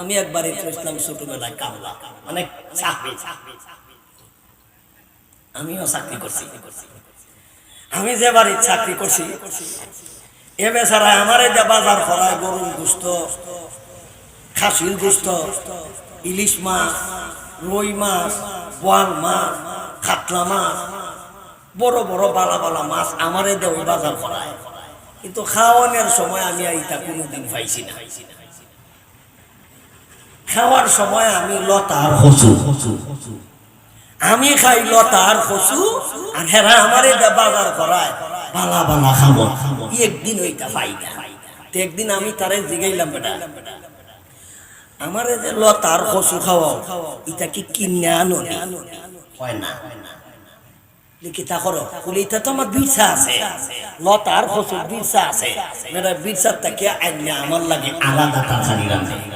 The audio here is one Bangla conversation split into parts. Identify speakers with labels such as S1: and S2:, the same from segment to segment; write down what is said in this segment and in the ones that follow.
S1: আমি একবার ইসলাম ছোটবেলায় কামলা মানে চাকরি। আমিও চাকরি করছি। আমি যে বাড়ি চাকরি করছি, এ বেচারা আমার যে বাজার করায় গরুর গুস্ত, খাসির গুস্ত, ইলিশ মাছ, রুই মাছ, বোয়াল মাছ, কাতলা মাছ, বড় বড় বালা বালা মাছ আমারে দে ওই বাজার করায়। কিন্তু খাওয়ানোর সময় আমি আর ইটা কোনোদিন পাইছি না। খাওয়ার সময় আমি লতা আর হসু আমি খাই লতা আর হসু আর হেরা আমারে বাজার করায়, বালা বালা খাব। একদিন ওইটা পাই না। একদিন আমি তারে জিগাইলাম, বেটা। আমারে যে লতার কচু খাওয়াও এটা কি কিনে আনো? হয় না। আমার লাগে আলাদা রান্ধে আর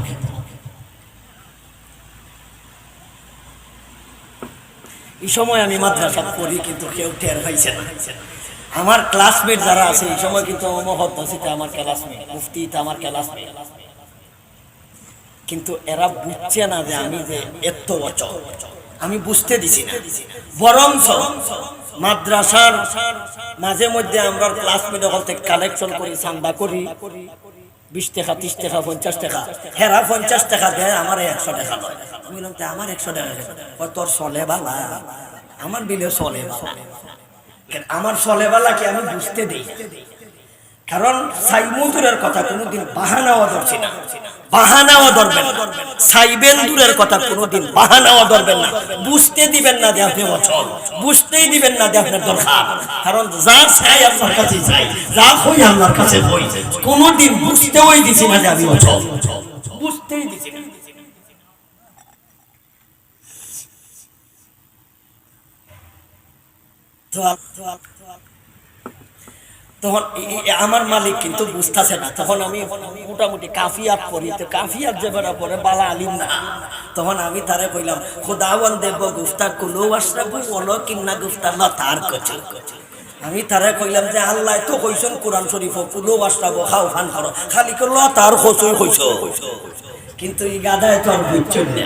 S1: এই সময় আমি মাদ্রাসা পড়ি, কিন্তু কেউ টের পাইছে না। আমার ক্লাসমেট যারা আছে, এই সময় কিন্তু আমার ক্লাসমেট মুফতিতে আমার ক্লাসমেট কিন্তু এরা বুঝছে না যে আমি যে এত বছর আমি বুঝতে দিছি না। বরঞ্চ মাদ্রাসার মাঝে মধ্যে আমরা ক্লাসমেট কালেকশন করি, চান্দা করি। বিশ টাকা ত্রিশ টাকা পঞ্চাশ টাকা। হেরা পঞ্চাশ টাকা দেয় আমার একশো টাকা আমি বললাম তো আমার একশো টাকা কেন?" কয়, তোর চলে বালা। আমার বিলে চলে বালা। আমার চলে বালা কি আমি বুঝতে দিই। কারণ সাইমুদুরের কথা কোনোদিন বাহানাও ধরছি না। বাহানাও ধরবেন সাইবেন দূরের কথা কোনোদিন বাহানাও ধরবেন না। বুঝতে দিবেন না যে আপনি অচল। বুঝতেই দিবেন না যে আপনার দরকার। কারণ যা চাই আপনার কাছে চাই। যা হই কাছে হই। কোনোদিন বুঝতেই দিছি না যে আমি অচল। বুঝতেই দিছি না। তো তখন আমার মালিক কিন্তু বুঝতেছে না। তখন আমি মোটামুটি কাফিয়াত পড়ি। তো কাফিয়াত যে বেড়া পরে বালা আলিম না। তখন আমি তারে কইলাম, খুদাওয়ান দেব গুফতা কুলো আশরাবু ওলো কিন্না গুফতা তার কচু। আমি তারে কইলাম যে, আল্লাহ, তো কইছেন কোরআন শরীফ, কুলো আশরাবু খাও ফান করো। খালি কো লতার কচুই কইছ। কিন্তু এই গাদায় তো আর বুঝছেন না।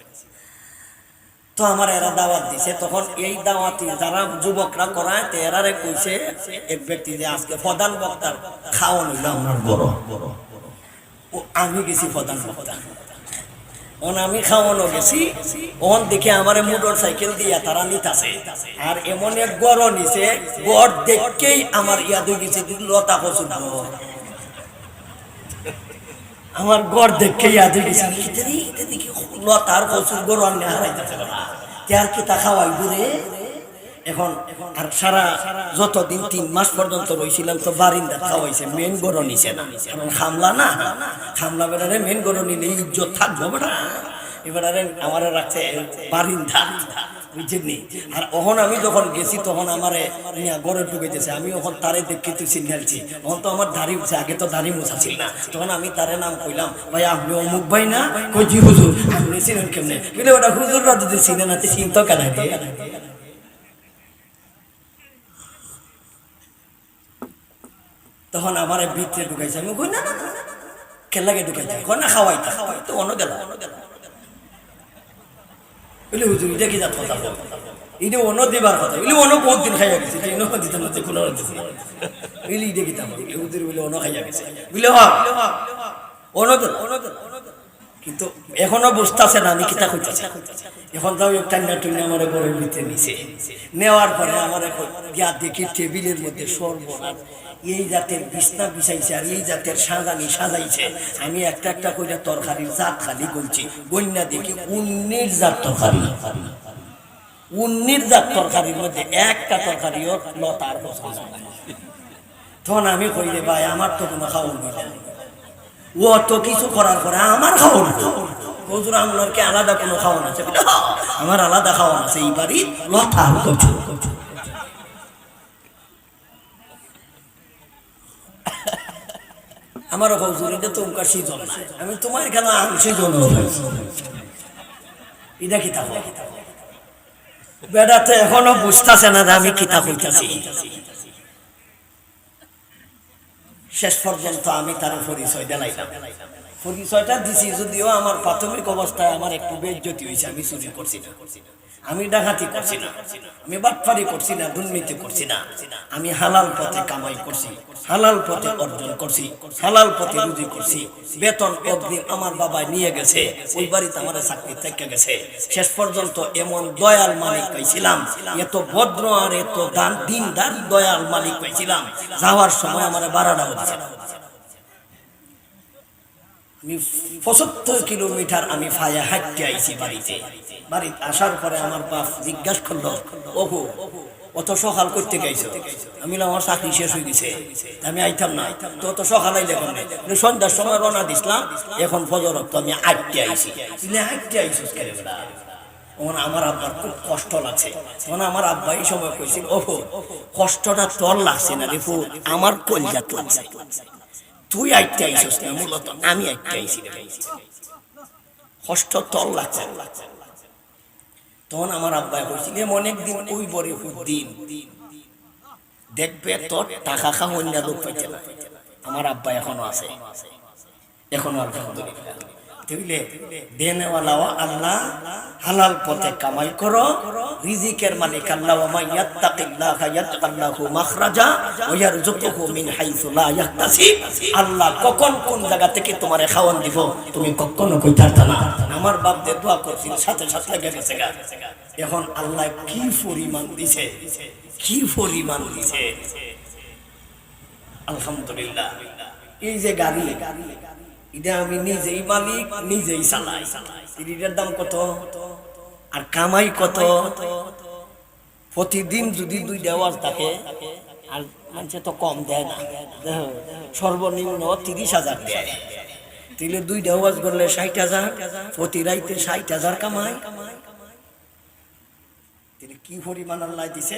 S1: তো আমার এরা দাওয়াত দিছে। তখন এই দাওয়াতি যারা যুবকরা করায় তো এরারে কইছে, এক ব্যক্তি যে আজকে প্রধান বক্তার খাওয়ান হইল আমার বড় ও, আমি গেছি প্রধান বক্তা। ওন আমি খাওয়ানো গেছি। ওন দেখে আমার মোটর সাইকেল দিয়া তারা নিতাছে। আর এমন এক গড় নিছে, গড় দেখকেই আমার ইয়াদ গেছে, লতা কচুর। আমার গড় দেখে ইয়াদ গেছে। ইতারি ইতারি কি লতার কচুর গড় আনে হারাইতেছে তার কি তা খাওয়াই দূরে এখন আর সারা যতদিন তিন মাস পর্যন্ত রইছিলাম তো বারিন্দা খাওয়াইছে মেন গড় নিছে না। কারণ খামলা না। খামলা বেড়ারে মেন গড় নিলে ইজ্জত থাকব বেড়া এবারে আমার রাখছে বারিন্দা। বুঝছেননি আর আমি যখন গেছি তখন আমার গড়ে ঢুকেছে আমি ওখন তারে দেখে সিগন্যালছি তখন তো আমার দাড়ি উঠছে আগে তো দাড়ি মোছা ছিল না তখন আমি তারে নাম কইলাম ভাই আপনি অমুক ভাই না কই হুজুর আপনি কেমনে কিন্তু ওটা হুজুররা যদি চিনে না চিনতো কেন তখন আমার ভিতরে ঢুকাইছে আমি কই না কেলাকে ঢুকাইছে কই না খাওয়াই তো অন্য গেল অন্য গেল বলে হুজুর, এটা কি কথা এটা অন্য কথা অন্য বহুত দিন খাইয়া গেছে এটা না কোনো এটা কি তা হুজুর বলে অন্য খাইয়া গেছে। হ কিন্তু এখনও না, আমি কিতা এখন তাও একটা আমার নিছে। নেওয়ার পরে আমার এখন গিয়া দেখি টেবিলের মধ্যে সর্বনাশ। এই জাতের বিছনা বিছাইছে আর এই জাতের সাজানি সাজাইছে। আমি একটা একটা করে তরকারির জাত খালি গলছি গন্যা দেখি উন্নির জাত তরকারি। উন্নির জাত তরকারির মধ্যে একটা তরকারিও লতার পছন্দ নাই। তখন আমি কইলে ভাই আমার তো কোনো খাওয়া মিলে ও তো কিছু করার পরে আমার খাওয়ান হুজুর আপনার কি আলাদা কোনো খাওয়ান আছে? "হ্যাঁ, আমার আলাদা খাওয়ান আছে। এই বাড়ি লতা কচু। আমারও হুজুর এটা তো সিজন না। আমি তোমার কেন আম সিজন এটা কিতাব। বেড়া তো এখনও বুঝতেছে না আমি কিতাব হইতাছি। শেষ পর্যন্ত আমি তার পরিচয় দিলাইলাম। পরিচয়টা দিছি, যদিও আমার প্রাথমিক অবস্থায় আমার একটু বেজ্জতি হয়েছে আমি চুরি করছি না। আমি ডাকাতি করছি না। আমি বাটফারি করছি না, দুর্নীতি করছি না। আমি হালাল পথে কামাই করছি, হালাল পথে অর্জন করছি, হালাল পথে রুজি করছি। বেতন অগ্রিম আমার বাবা নিয়ে গেছে, ওই বাড়িতে আমার চাকরি থেকে গেছে। শেষ পর্যন্ত এমন দয়াল মালিক পাইছিলাম, এত ভদ্র আর এত দান দিনদার দয়াল মালিক পাইছিলাম, যাওয়ার সময় আমার বারাটা হচ্ছে। আমি পঁচাত্তর কিলোমিটার আমি ফায়া হাঁটতে আইছি বাড়িতে। বাড়িতে আসার পরে আমার বাপ জিজ্ঞাসা করল ওহো অত সকাল করতে গেছো? আমি আমার চাকরি শেষ হয়ে গেছে। আমি আইতাম না। তো অত সকাল আইলে কেন সন্ধ্যার সময় রওনা দিছিলাম এখন ফজর তো আমি আটতে আইছি। আইছিস তখন আমার আব্বার খুব কষ্ট লাগছে। তখন আমার আব্বা এই সময় কইছিল ওহো কষ্টটা তোর লাগছে না রে ফুল, আমার কলজাত লাগছে। তুই আইতে আইসিস না মূলত আমি আইতে আইসি রে। কষ্ট তল লাগছে। তখন আমার আব্বা কইছিল অনেক দিন ওই বরে দিন দেখবে তোর টাকা খাওয়া অন্য লোক আমার আব্বা এখনও আছে। এখনও আলহামদুলিল্লাহ আল্লাহ কামাই আল্লাহ কখন কোন জায়গা থেকে তোমারে খাওয়ান দিব, তুমি কখনো কইতারতা না। আমার বাপ যে দোয়া করছিল, সাথে সাথে লেগে গেছে। এখন আল্লাহ কি পরিমাণ দিছে? কি পরিমাণ দিছে? আলহামদুলিল্লাহ। এই যে গাড়ি, এটা আমি নিজেই মালিক, নিজেই চালাই। এটার দাম কত? আর কামাই কত? প্রতিদিন যদি দুই দেওয়াজ থাকে, আর মানুষে তো কম দেয় না। সর্বনিম্ন তিরিশ হাজার দেয়। তাহলে দুই দেওয়াজ করলে ষাট হাজার, প্রতি রাইতে ষাট হাজার কামায়। তিনি কি পরিমাণ আল্লাহ দিছে?